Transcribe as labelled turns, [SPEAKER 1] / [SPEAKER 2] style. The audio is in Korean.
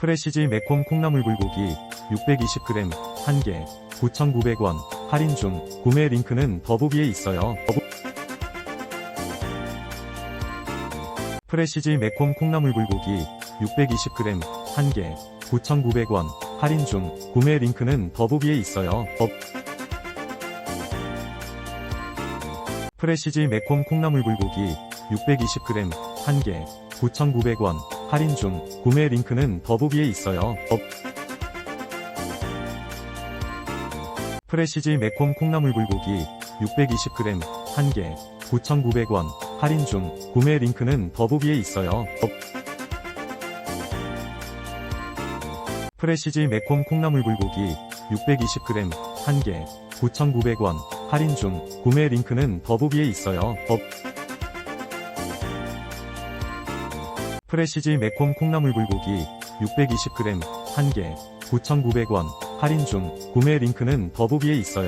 [SPEAKER 1] 프레시지 매콤 콩나물 불고기 620g 1개 9,900원. 할인 중. 구매 링크는 더보기에 있어요. 프레시지 매콤 콩나물 불고기 620g 1개 9,900원. 할인 중. 구매 링크는 더보기에 있어요. 더... 프레시지 매콤 콩나물 불고기 620g 1개 9,900원 할인 중 구매 링크는 더보기에 있어요. 더... 프레시지 매콤 콩나물 불고기 620g 1개 9,900원 할인 중 구매 링크는 더보기에 있어요. 더... 프레시지 매콤 콩나물 불고기 620g 1개 9,900원 할인 중 구매 링크는 더보기에 있어요. 더... 프레시지 매콤 콩나물 불고기 620g 1개 9,900원 할인 중 구매 링크는 더보기에 있어요.